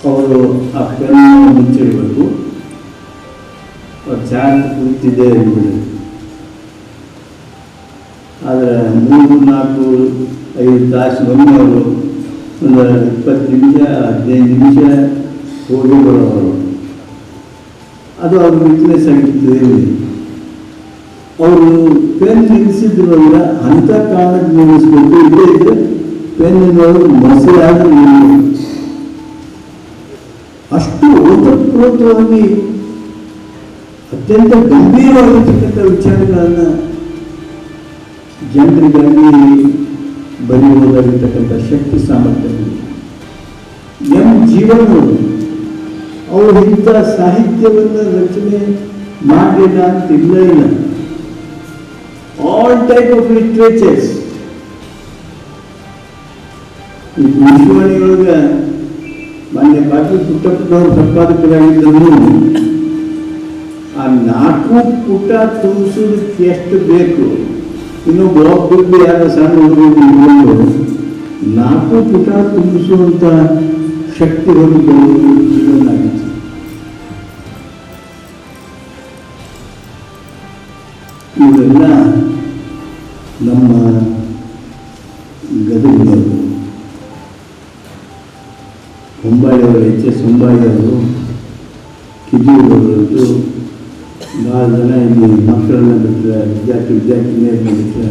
ಅವರು ಆ ಪೆನ್ನು ಮುಚ್ಚಿಡಬೇಕು. ಅವ್ರು ಕುಳಿತಿದೆ ಆದ್ರೆ ಆದರೆ ಮೂರು ನಾಲ್ಕು ಐದು ತಾಸು ಒಮ್ಮೆ ಅವರು ಒಂದು ಇಪ್ಪತ್ತು ನಿಮಿಷ, ಹದಿನೈದು ನಿಮಿಷ ಹೋಗಿ ಬರೋರು. ಅದು ಅವ್ರ ವೀಕ್ನೆಸ್ ಆಗಿತ್ತು ಅವರು ಪೆನ್ ನಿಲ್ಲಿಸಿದ್ರು ಅಂದ್ರೆ ಅಂಥ ಕಾರಣಕ್ಕೆ ನಿಲ್ಲಿಸ್ಬೇಕು. ಇದೇ ಇದ್ರೆ ಪೆನ್ ಅನ್ನೋದು ನಿಲ್ಲಬೇಕು ಅಷ್ಟು ಓತಪ್ರೋತವಾಗಿ ಅತ್ಯಂತ ಗಂಭೀರವಾಗಿರ್ತಕ್ಕಂಥ ವಿಚಾರಗಳನ್ನು ಜನರಿಗಾಗಿ ಬರೆಯುವುದಾಗಿರ್ತಕ್ಕಂಥ ಶಕ್ತಿ ಸಾಮರ್ಥ್ಯ ಎಂ ಜೀವನವರು ಅವರು ಇಂಥ ಸಾಹಿತ್ಯವನ್ನು ರಚನೆ ಮಾಡಲಿಲ್ಲ ಅಂತ ಇಲ್ಲ ಇಲ್ಲ ಆಲ್ ಟೈಪ್ ಆಫ್ ಲಿಟ್ರೇಚರ್ಸ್ ಈ ವಿಶ್ವವಾಣಿಯೊಳಗ ಮಾನ್ಯ ಪಾಟೀಲ್ ಪುಟ್ಟಪ್ಪನವರು ಸಂಪಾದಕರಾಗಿದ್ದರು ಆ ನಾಲ್ಕು ಪುಟ ತುಂಬಿಸೋದಕ್ಕೆ ಎಷ್ಟು ಬೇಕು ಇನ್ನು ಒಬ್ಬರಿಗೆ ಆದ ಸಣ್ಣ ಹುಡುಗರು ನಾಲ್ಕು ಪುಟ ತುಂಬಿಸುವಂತ ಶಕ್ತಿ ಹೊಂದಿದ್ದು ಜೀವನ ಆಗಿತ್ತು ಇವೆಲ್ಲ ನಮ್ಮ ಗದಗಿನವರು ಹೊಂಬಾಳಿಯವರು ಎಚ್ ಎಸ್ ಹೊಂಬಾಳಿಯವರು ಕಿಜಿಯವರು ಭಾಳ ಜನ ಇಲ್ಲಿ ಮಕ್ಕಳನ್ನ ಬಿಟ್ಟರೆ ವಿದ್ಯಾರ್ಥಿ ವಿದ್ಯಾರ್ಥಿನಿಯರನ್ನ ಬಿಟ್ಟರೆ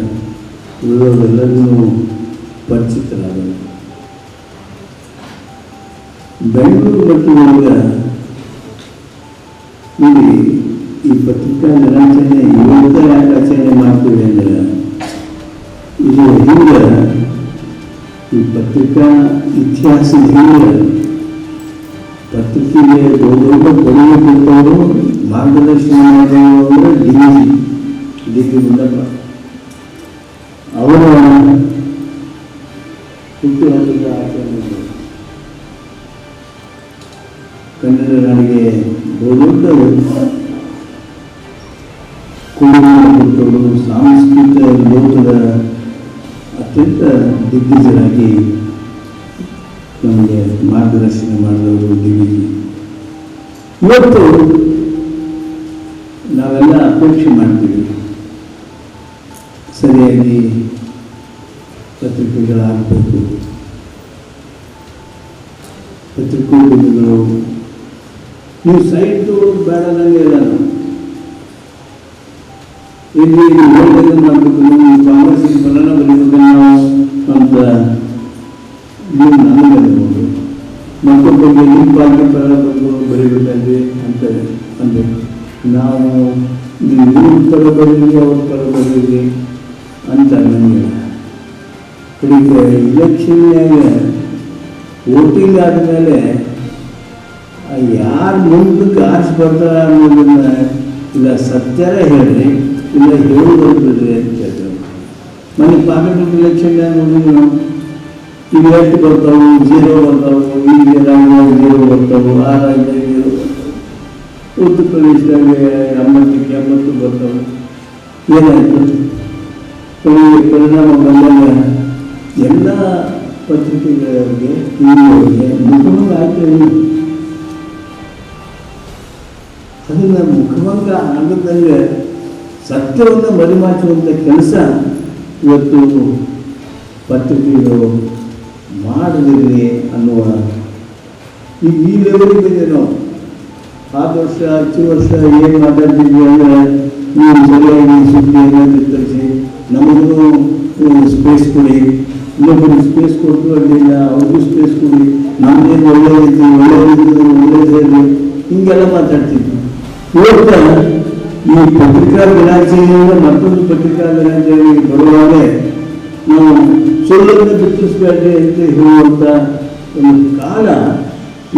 ಉಳಿದವರೆಲ್ಲರೂ ಪರಿಚಿತರಾದರು ಬೆಂಗಳೂರು ನೋಡಿ ಈ ಪತ್ರಿಕಾ ದಿನಾಚರಣೆ ಇವತ್ತ ಆಚರಣೆ ಮಾಡ್ತೀವಿ ಅಂದರೆ ಇದು ಹಿಂದೆ ಈ ಪತ್ರಿಕಾ ಇತಿಹಾಸದ ಹಿಂದೆ ಪತ್ರಿಕೆಗೆ ದೊಡ್ಡ ಕೊಡುಗೆ ಕೊಟ್ಟವರು ಮಾರ್ಗದರ್ಶನ ಮಾಡಿದವರು D G D P Gundappa ಅವರ ಹುಟ್ಟುಹಬ್ಬದ ಆಚರಣೆ. ಕನ್ನಡ ನಾಡಿಗೆ ಬಹುದೊಡ್ಡ ಸಾಂಸ್ಕೃತಿಕ ಲೋಕದ ಅತ್ಯಂತ ದಿಗ್ಗಜರಾಗಿ ನಮಗೆ ಮಾರ್ಗದರ್ಶನ ಮಾಡಿದವರು ಡಿ ಇವತ್ತು ನಾವೆಲ್ಲ ಅಪೇಕ್ಷೆ ಮಾಡ್ತೀವಿ. ಸರಿಯಾಗಿ ಪತ್ರಿಕೆಗಳಾಗಬೇಕು. ಪತ್ರಿಕೋದ್ಯಮಿಗಳು ನೀವು ಸೈಟ್ ಬೇಡ ನನಗೆ ಇಲ್ಲ ಓದೋದು ಮಾಡಬೇಕು ನೀವು ಕಾಂಗ್ರೆಸ್ ಬರೋಣ ಬರೀಬೇಕು ನಾವು ಅಂತ ನೀವು ಮತ್ತೊಬ್ಬರಿಗೆ ನಿಮ್ಮ ಪಾರ್ಟಿ ಬರೋಣ ಬರೀಬೇಕಂದ್ರೆ ಅಂತ ಅಂದ್ರೆ ನಾವು ನೀವು ಇವ್ರ ಬರೀರಿ ಅವ್ರ ಬರೀರಿ ಅಂತ ನನಗೆ ಈಗ ಇಲೆಕ್ಷನ್ಯಾಗ ವೋಟಿಂಗ್ ಆದಮೇಲೆ ಯಾರು ಮುಂದಕ್ಕೆ ಆರಿಸಿ ಬರ್ತಾರ ಅನ್ನೋದನ್ನ ಇಲ್ಲ ಸತ್ಯರ ಹೇಳ್ರಿ ಇಲ್ಲ ಹೇಳೋದು ಬಿಡ್ರಿ ಅಂತ ಕೇಳ್ತಾರೆ ಮನೆ ಪಾರ್ಲಿಮೆಂಟ್ ಇಲೆಕ್ಷನ್ ನೋಡಿದ್ರು ಈಗ ಎಷ್ಟು ಬರ್ತಾವೆ ಜೀರೋ ಬರ್ತಾವೆ, ಈಗ ಜೀರೋ ಬರ್ತಾವೆ ಆ ಜೀರೋ ಉತ್ತರ ಪ್ರದೇಶದಾಗ ಎಂಬತ್ತಕ್ಕೆ ಎಂಬತ್ತು ಬರ್ತವೆ ಏನಾಯಿತು? ಪರಿಣಾಮ ಬಂದಾಗ ಎಲ್ಲ ಪತ್ರಿಕೆಗಳಿಗೆ ಟಿವಿಯವರಿಗೆ ಮುಖಭಂಗ ಆಗ್ತಾ ಇದೆ ಅದನ್ನ ಮುಖಭಂಗ ಆಗದಂಗೆ ಸತ್ಯವನ್ನು ಮರಿಮಾಚುವಂಥ ಕೆಲಸ ಇವತ್ತು ಪತ್ರಿಕೆಗಳು ಮಾಡದಿರಲಿ ಅನ್ನುವ ಈಗ ಈ ಲೆವೆಲಿಗೆ ನಾವು ಆದ ವರ್ಷ, ಹತ್ತು ವರ್ಷ ಏನು ಮಾತಾಡ್ತಿದ್ವಿ ಅಂದರೆ ನೀವು ಸರಿಯಾಗಿ ಸುದ್ದಿಯನ್ನು ನಿರ್ಧರಿಸಿ ನಮಗೂ ಸ್ಪೇಸ್ ಕೊಡಿ. ಇನ್ನೊಬ್ಬರು ಸ್ಪೇಸ್ ಕೊಟ್ಟು ಅಡ್ಡಿಲ್ಲ ಅವ್ರಿಗೂ ಸ್ಪೇಸ್ ಕೊಡಿ. ನಮ್ಮೇನು ಒಳ್ಳೆಯ ರೀತಿ ಒಳ್ಳೇದಿದ್ದು ಒಳ್ಳೆಯದಿರಲಿ ಹಿಂಗೆಲ್ಲ ಮಾತಾಡ್ತಿದ್ವಿ. ಇವತ್ತ ಈ ಪತ್ರಿಕಾ ದಿನಾಚರಣೆಯಿಂದ ಮತ್ತೊಂದು ಪತ್ರಿಕಾ ದಿನಾಚರಣೆಗೆ ಬರುವಾಗ ನಾವು ಸೊಲ್ಲನ್ನು ಬಿತ್ತಿಸಬೇಡಿ ಅಂತ ಹೇಳುವಂಥ ಒಂದು ಕಾಲ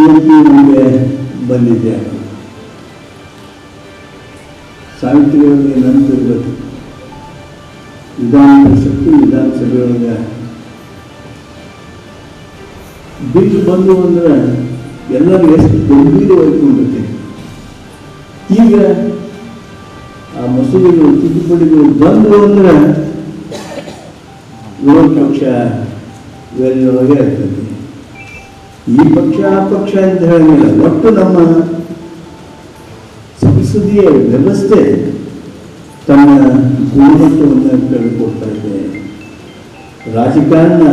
ಇವತ್ತು ನಮಗೆ ಬಂದಿದೆ. ಸಾವಿತ್ರಿಯವರಿಗೆ ನೆನಪಿರಬೇಕು. ವಿಧಾನ ಶಕ್ತಿ ವಿಧಾನಸಭೆಯೊಳಗೆ. ಬಿಲ್ ಬಂದು ಅಂದ್ರೆ ಎಲ್ಲರೂ ಎಷ್ಟು ಗಂಭೀರವಾಗಿ ಕೊಂಡಿರ್ತೀವಿ ಈಗ ಆ ಮಸೂದೆಗಳು, ತಿದ್ದುಪಡಿಗಳು ಬಂದು ಅಂದ್ರೆ ವಿರೋಧ ಪಕ್ಷ ಇವೆಲ್ಲವೇ ಆಗ್ತದೆ ಈ ಪಕ್ಷ, ಆ ಪಕ್ಷ ಅಂತ ಹೇಳಿಲ್ಲ ಒಟ್ಟು ನಮ್ಮ ಸಂಸದೀಯ ವ್ಯವಸ್ಥೆ ತನ್ನ ಗುಣಮಟ್ಟವನ್ನು ಕಳೆದುಕೊಳ್ತಾ ಇದೆ. ರಾಜಕಾರಣ,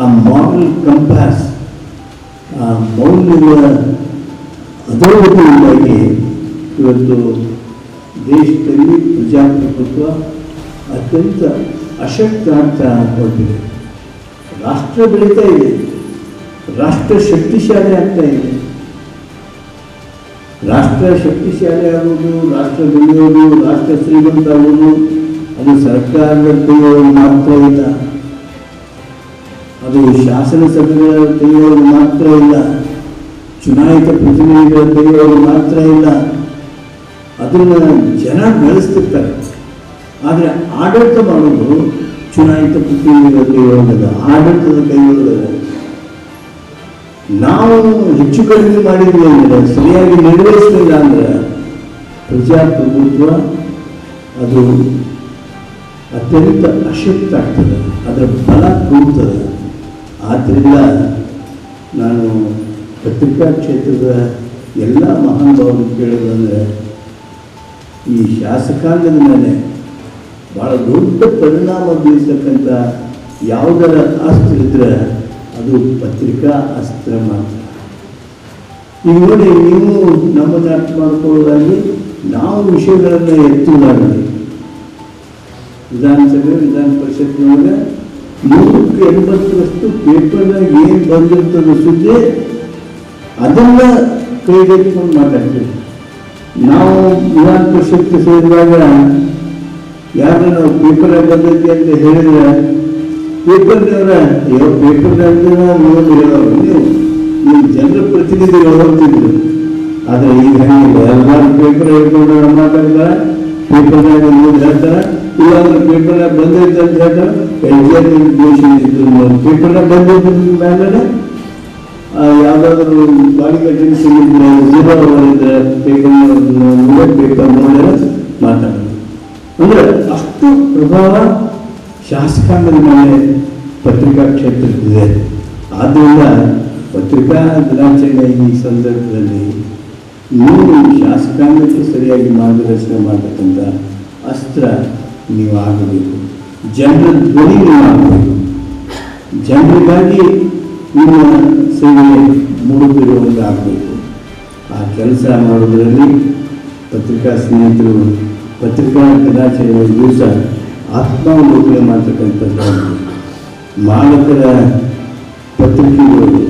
ಆ ಮಾರಲ್ ಕಂಪಾಸ್ ಆ ಮೌಲ್ಯಗಳ ಅಧೋಗತಿಯಿಂದಾಗಿ ಇವತ್ತು ದೇಶದಲ್ಲಿ ಪ್ರಜಾಪ್ರಭುತ್ವ ಅತ್ಯಂತ ಅಶಕ್ತ ಆಗ್ತಾ ಹೊರಟಿದೆ ರಾಷ್ಟ್ರ ಬೆಳೀತಾ ಇದೆ. ರಾಷ್ಟ್ರ ಶಕ್ತಿಶಾಲಿ ಆಗ್ತಾ ಇದೆ. ರಾಷ್ಟ್ರ ಶಕ್ತಿಶಾಲಿ ಆಗೋದು ರಾಷ್ಟ್ರ ಬೆಳೆಯೋದು ರಾಷ್ಟ್ರ ಶ್ರೀಮಂತ ಆಗೋದು ಅದು ಸರ್ಕಾರದ ಕೈಯೊಳಗೆ ಮಾತ್ರ ಇಲ್ಲ. ಅದು ಶಾಸನ ಸಭೆಗಳ ಕೈಯೊಳಗೆ ಮಾತ್ರ ಇಲ್ಲ. ಚುನಾಯಿತ ಪ್ರತಿನಿಧಿಗಳ ಕೈಯೊಳಗೆ ಮಾತ್ರ ಇಲ್ಲ. ಅದನ್ನ ಜನ ಬೆಳೆಸ್ತಿರ್ತಾರೆ. ಆದರೆ ಆಡಳಿತ ಮಾಡೋದು ಚುನಾಯಿತ ಪ್ರತಿನಿಧಿಗಳ ಕೈಯೊಳಗದ ಆಡಳಿತದ ಕೈಯೊಳಗದ ನಾವು ಹೆಚ್ಚು ಕಡಿಮೆ ಮಾಡಿದ್ವಿ ಅಂದ್ರೆ, ಸರಿಯಾಗಿ ನಿರ್ವಹಿಸಲಿಲ್ಲ ಅಂದ್ರೆ, ಪ್ರಜಾಪ್ರಭುತ್ವ ಅದು ಅತ್ಯಂತ ಅಶಕ್ತ ಆಗ್ತದೆ, ಅದರ ಫಲ ಕೂಡ್ತದೆ ಆದ್ದರಿಂದ ನಾನು ಪತ್ರಿಕಾ ಕ್ಷೇತ್ರದ ಎಲ್ಲ ಮಹಾನುಭಾವರು ಕೇಳೋದಂದರೆ ಈ ಶಾಸಕಾಂಗದ ಮೇಲೆ ಭಾಳ ದೊಡ್ಡ ಪರಿಣಾಮ ಬೀರ್ತಕ್ಕಂಥ ಯಾವುದರ ಆಸ್ತಿ ಇದ್ರೆ ಅದು ಪತ್ರಿಕಾ ಅಸ್ತ್ರ ಮಾತ್ರ. ಈಗ ನೋಡಿ, ನೀವು ನಮ್ಮನ್ನು ಅರ್ಥ ಮಾಡ್ಕೊಳ್ಳೋದಾಗಿ ನಾವು ವಿಷಯಗಳನ್ನು ಎತ್ತುವುದಾಗಲಿ ವಿಧಾನಸಭೆ ವಿಧಾನ ಪರಿಷತ್ನೊಳಗೆ ನೂರಕ್ಕೆ ಎಂಬತ್ತರಷ್ಟು ಪೇಪರ್ನಾಗ ಏನು ಬಂದಿರ್ತದ ಸುದ್ದಿ ಅದನ್ನ ಕೈಗೆತ್ಕೊಂಡು ಮಾತಾಡ್ತೀವಿ. ನಾವು ವಿಧಾನ ಪರಿಷತ್ ಸೇರಿದಾಗ ಯಾರು ನಾವು ಪೇಪರ್ ಬಂದೈತಿ ಅಂತ ಹೇಳಿದ್ರೆ ಪೇಪರ್ನವರ ಯಾವ ಪೇಪರ್ ಹೇಳೋರು ನೀವು ನೀವು ಜನರ ಪ್ರತಿನಿಧಿಗಳು ಹೋಗ್ತಿದ್ರು. ಆದರೆ ಈಗ ಎಲ್ಲರೂ ಪೇಪರ್ ಹೇಳ್ಕೊಂಡು ಮಾತಾಡ್ತಾರೆ ಪೇಪರ್ನಾಗ ನೋಡಿ ಹೇಳ್ತಾರೆ, ಇಲ್ಲಾಂದ್ರೆ ಪೇಪರ್ನಾಗ ಬಂದೈತೆ ಅಂತ ಹೇಳ್ತಾರೆ ಪೇಪರ್ ಪೇಪರ್ನಾಗ ಬಂದೈತೆ ಮೇಲೆ ಯಾವುದಾದ್ರೂ ಬಾಡಿ ಕಟ್ಟಿಂಗ್ ಸಿಗಿದ್ರೆ ಜೀವನ ಅವರಿದ್ರೆ ಪೇಪರ್ ಪೇಪರ್ ಮಾತಾಡೋದು. ಅಂದ್ರೆ ಅಷ್ಟು ಪ್ರಭಾವ ಶಾಸಕಾಂಗದ ಮೇಲೆ ಪತ್ರಿಕಾ ಕ್ಷೇತ್ರಕ್ಕಿದೆ ಆದ್ದರಿಂದ ಪತ್ರಿಕಾ ದಿನಾಚರಣೆ ಈ ಸಂದರ್ಭದಲ್ಲಿ ನೀವು ಶಾಸಕಾಂಗಕ್ಕೆ ಸರಿಯಾಗಿ ಮಾರ್ಗದರ್ಶನ ಮಾಡತಕ್ಕಂಥ ಅಸ್ತ್ರ ನೀವು ಆಗಬೇಕು ಜನರ ಧ್ವನಿ ನೀವು ಆಗಬೇಕು ಜನರಿಗಾಗಿ ನಿಮ್ಮ ಸೇವೆ ಆಗಬೇಕು ಆ ಕೆಲಸ ಮಾಡೋದರಲ್ಲಿ ಪತ್ರಿಕಾ ಸ್ನೇಹಿತರು, ಪತ್ರಿಕಾ ದಿನಾಚರಣೆ ದಿವಸ ಆತ್ಮಾವಲೋಕನೆ ಮಾಡ್ತಕ್ಕಂಥದ್ದು ಮಾಲಕರ ಪತ್ರಿಕೆಗಳು,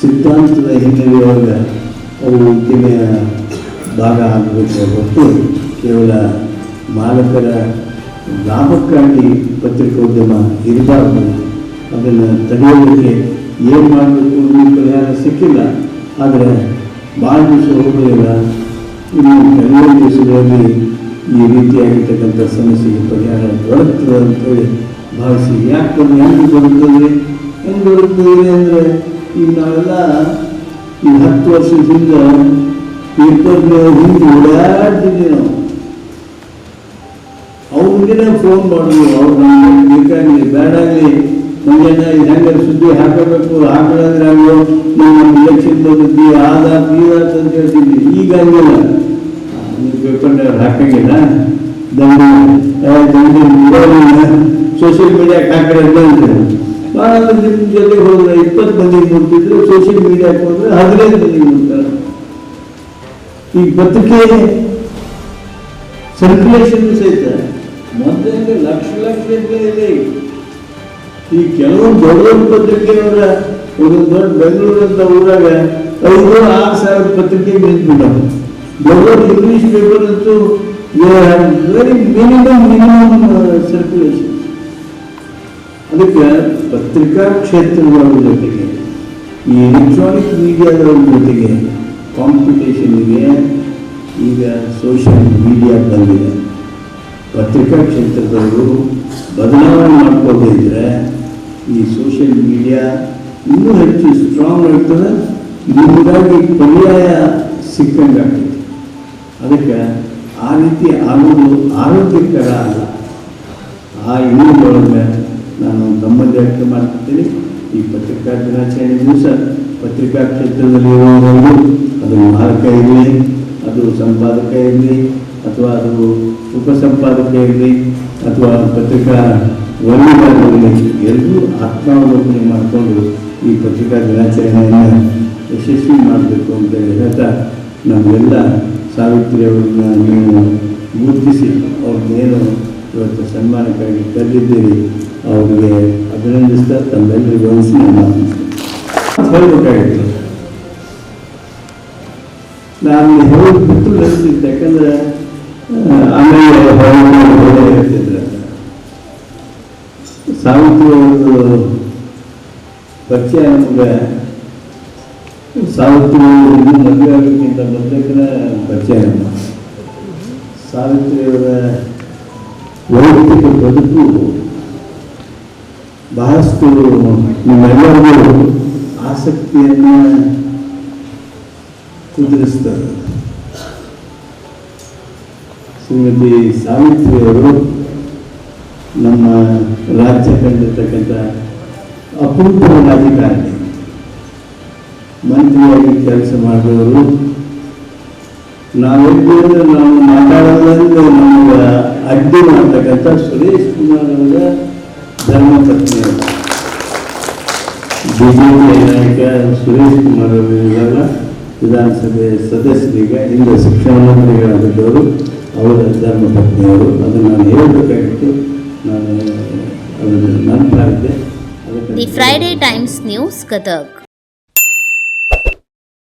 ಸಿದ್ಧಾಂತದ ಹಿನ್ನೆಲೆಯೊಳಗೆ ಅವು ಉದ್ದಿಮೆಯ ಭಾಗ ಆಗಬೇಕು ಹೊರತು ಕೇವಲ ಮಾಲಕರ ಲಾಭಕ್ಕಾಗಿ ಪತ್ರಿಕೋದ್ಯಮ ಇರಬಾರ್ದು. ಅದನ್ನು ತಡೆಯೋದಕ್ಕೆ ಏನು ಮಾಡಬೇಕು ಅನ್ನೋ ಪರಿಹಾರ ಸಿಕ್ಕಿಲ್ಲ. ಆದರೆ ಭಾಳ ದಿವಸ ಹೋಗಲಿಲ್ಲ ಇನ್ನು ಕೆಲವೇ ದಿವಸಗಳಲ್ಲಿ ಈ ರೀತಿಯಾಗಿರ್ತಕ್ಕಂಥ ಸಮಸ್ಯೆಗೆ ಪರಿಹಾರ ದೊರಕ್ತದೆ ಅಂತೇಳಿ ಭಾವಿಸಿ ಯಾಕೆ ಅದು ಹೆಂಗೆ ಬರುತ್ತದೆ ಹೆಂಗೆ ಬರುತ್ತದೆ ಅಂದರೆ ಈಗ ನಾವೆಲ್ಲ ಈ ಹತ್ತು ವರ್ಷದಿಂದ ಪೇಪರ್ ಹಿಂದೆ ಓಡಾಡ್ತಿದ್ವಿ ನಾವು. ಅವ್ರಿಗೆ ಫೋನ್ ಮಾಡಿದ್ವಿ ಅವ್ರು ಬೇಕಾಗಲಿ ಬೇಡಾಗಲಿ ಮುಂಜಾನೆ ಹೆಂಗೆ ಸುದ್ದಿ ಹಾಕಬೇಕು, ಹಾಕಲಾದ್ರೆ ಆಗೋ ನಮ್ಮ ಎಲೆಕ್ಷನ್ ಬಂದಿದ್ವಿ ಅಂತ ಹೇಳ್ತಿದ್ವಿ. ಈಗ ಹಂಗಿಲ್ಲ. ಆ, ನೀವು ಪೇಪರ್ನ ಹಾಕಂಗಿಲ್ಲ ಸೋಷಿಯಲ್ ಮೀಡಿಯಾಕ್ಕೆ ಅಂತಾರೆ ಭಾಳ ನಿಮ್ಮ ಜೊತೆ ಹೋದ್ರೆ ಇಪ್ಪತ್ತು ಮಂದಿಗೆ ನೋಡ್ತಿದ್ರು ಸೋಷಿಯಲ್ ಮೀಡಿಯಾಕ್ಕೆ ಹೋದ್ರೆ ಹದಿನೈದು ಮಂದಿಗೆ ನೋಡ್ತಾರೆ. ಈ ಪತ್ರಿಕೆ ಸರ್ಕ್ಯುಲೇಷನ್ ಸಹಿತ. ಮೊದಲೇ ಲಕ್ಷ ಲಕ್ಷ ಇದೆ. ಈ ಕೆಲವು ದೊಡ್ಡ ಪತ್ರಿಕೆಯವರ ಒಂದು ದೊಡ್ಡ ಬೆಂಗಳೂರು ಅಂತ ಊರಾಗ ಐದು ಆರು ಸಾವಿರ ಪತ್ರಿಕೆ ನಿಂತ್ಬಿಟ್ಟವು ದೊಡ್ಡ ಇಂಗ್ಲಿಷ್ ಪೇಪರ್ ಅಂತೂ ವೆರಿ ಮಿನಿಮಮ್ ಮಿನಿಮಮ್ ಸರ್ಕ್ಯುಲೇಷನ್ ಅದಕ್ಕೆ ಪತ್ರಿಕಾ ಕ್ಷೇತ್ರಗಳ ಜೊತೆಗೆ, ಈ ಎಲೆಕ್ಟ್ರಾನಿಕ್ ಮೀಡಿಯಾದ ಜೊತೆಗೆ ಕಾಂಪಿಟೇಷನ್ ಇದೆ ಈಗ ಸೋಷಿಯಲ್ ಮೀಡಿಯಾ ಬಂದಿದೆ. ಪತ್ರಿಕಾ ಕ್ಷೇತ್ರದವರು ಬದಲಾವಣೆ ಮಾಡ್ಕೋದೇ ಇದ್ದರೆ ಈ ಸೋಷಿಯಲ್ ಮೀಡಿಯಾ ಇನ್ನೂ ಹೆಚ್ಚು ಸ್ಟ್ರಾಂಗ್ ಆಗ್ತದೆ, ನಿಮಗಾಗಿ ಪರ್ಯಾಯ ಸಿಕ್ಕಂಗೆ ಆಗ್ತೈತಿ ಅದಕ್ಕೆ ಆ ರೀತಿ ಆಗೋದು ಆರೋಗ್ಯಕರ ಅಲ್ಲ. ಆ ಇನ್ನೊಂದೊಳಗೆ ನಾನು ನಮ್ಮಲ್ಲಿ ವ್ಯಕ್ತ ಮಾಡ್ತಿದ್ದೀನಿ ಈ ಪತ್ರಿಕಾ ದಿನಾಚರಣೆ ದಿವಸ ಪತ್ರಿಕಾ ಕ್ಷೇತ್ರದಲ್ಲಿ ಇರುವವರು ಅದು ಮಾರಕ ಇರಲಿ, ಅದು ಸಂಪಾದಕ ಇರಲಿ, ಅಥವಾ ಅದು ಉಪಸಂಪಾದಕ ಇರಲಿ, ಅಥವಾ ಪತ್ರಿಕಾ ವರದಿಗಾರರಿರಲಿ ಎಲ್ಲರೂ ಆತ್ಮಾವಲೋಕನೆ ಮಾಡಿಕೊಂಡು ಈ ಪತ್ರಿಕಾ ದಿನಾಚರಣೆಯನ್ನು ಯಶಸ್ವಿ ಮಾಡಬೇಕು ಅಂತ ಹೇಳಿ ಹೇಳ್ತಾ ನಮಗೆಲ್ಲ ಸಾವಿತ್ರಿ ಅವ್ರನ್ನ ನೀವು ಗುರುತಿಸಿ ಅವ್ರನ್ನೇನು ಇವತ್ತು ಸನ್ಮಾನಕ್ಕಾಗಿ ಕರೆದಿದ್ದೀರಿ, ಅವ್ರಿಗೆ ಅಭಿನಂದಿಸ್ತಾ ತಮ್ಮೆಲ್ಲರಿಗೂ ವಹಿಸಿ ಹೇಳಬೇಕಾಗಿತ್ತು. ನಾನು ಹೇಳಿ ಬಿಟ್ಟು ನಡೆಸಿದ್ದೆ ಯಾಕಂದ್ರೆ ಆಮೇಲೆ ಹೇಳ್ತಿದ್ರೆ ಸಾವಿತ್ರಿ ಅವರು ಪರಿಚಯ ನಮಗೆ ಸಾವಿತ್ರಿ ಇನ್ನೂ ಮದುವೆ ಆಗೋಕ್ಕಿಂತ ಮೊದಲೇ ಪರಿಚಯ ಸಾವಿತ್ರಿಯವರ ವೈಯಕ್ತಿಕ ಬದುಕು ಬಹಳಷ್ಟು ನಿಮ್ಮೆಲ್ಲರಿಗೂ ಆಸಕ್ತಿಯನ್ನು ಕುದುರಿಸ್ತದೆ. ಶ್ರೀಮತಿ ಸಾವಿತ್ರಿಯವರು ನಮ್ಮ ರಾಜ್ಯ ಕಂಡಿರ್ತಕ್ಕಂಥ ಅಪೂರ್ವ ರಾಜಕಾರಣಿ. ಮಂತ್ರಿಯಾಗಿ ಕೆಲಸ ಮಾಡಿದವರು. ನಾವೆಲ್ಲರೂ ನಾವು ಮಾತಾಡೋದ್ರಿಂದ ನಮಗೆ ಅಡ್ಡಿ ಮಾಡ್ತಕ್ಕಂಥ ಸುರೇಶ್ ಕುಮಾರ್ ಅವರ ಧರ್ಮಪತ್ನಿಯವರು ಬಿಜೆಪಿ ನಾಯಕ ಸುರೇಶ್ ಕುಮಾರ್ ಅವರಿಗೆಲ್ಲ ವಿಧಾನಸಭೆ ಸದಸ್ಯರೀಗ ಹಿಂದೆ ಶಿಕ್ಷಣ ಮಂತ್ರಿಗಳಾಗಿದ್ದವರು, ಅವರ ಧರ್ಮಪತ್ನಿಯವರು ಅದು ನಾನು ಹೇಳಬೇಕಾಗಿತ್ತು. ನಾನು ಅದನ್ನು ನೆನಪಾಗಿದೆ the Friday Times news Gadag